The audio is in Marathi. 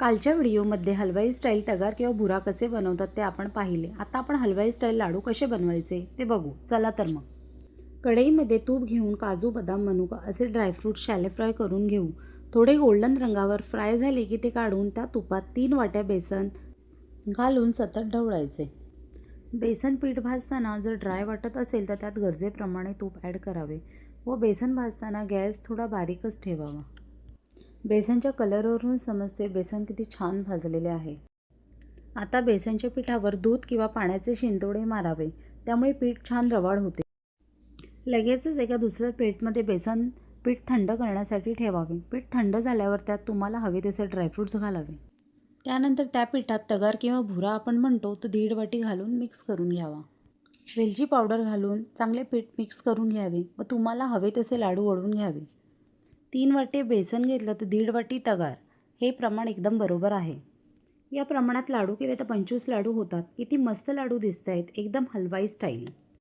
कालच्या व्हिडिओमध्ये हलवाई स्टाईल तगार किंवा भुरा कसे बनवतात ते आपण पाहिले. आता आपण हलवाई स्टाईल लाडू कसे बनवायचे ते बघू. चला तर मग. कढईमध्ये तूप घेऊन काजू बदाम मनुका असे ड्रायफ्रूट शॅले फ्राय करून घेऊ. थोडे गोल्डन रंगावर फ्राय झाले की ते काढून त्या तुपात तीन वाट्या बेसन घालून सतत ढवळायचे. बेसन पीठ भाजताना जर ड्राय वाटत असेल तर त्यात गरजेप्रमाणे तूप ॲड करावे व बेसन भाजताना गॅस थोडा बारीकच ठेवावा. बेसनच्या कलरवरून समजते बेसन किती छान भाजलेले आहे. आता बेसनच्या पिठावर दूध किंवा पाण्याचे शिंतोडे मारावे त्यामुळे पीठ छान रवाळ होते. लगेचच एका दुसऱ्या प्लेटमध्ये बेसन पीठ थंड करण्यासाठी ठेवावे. पीठ थंड झाल्यावर त्यात तुम्हाला हवे तसे ड्रायफ्रूट्स घालावे. त्यानंतर त्या पिठात तगार किंवा भुरा आपण म्हणतो तो दीड वाटी घालून मिक्स करून घ्यावा. वेलची पावडर घालून चांगले पीठ मिक्स करून घ्यावे व तुम्हाला हवे तसे लाडू ओढून घ्यावे. तीन वाटे बेसन घेतलं तर दीड वाटी तगार. हे प्रमाण एकदम बरोबर आहे. या प्रमाणात लाडू केले तर पंचवीस लाडू होतात. किती मस्त लाडू दिसत आहेत एकदम हलवाई स्टाईल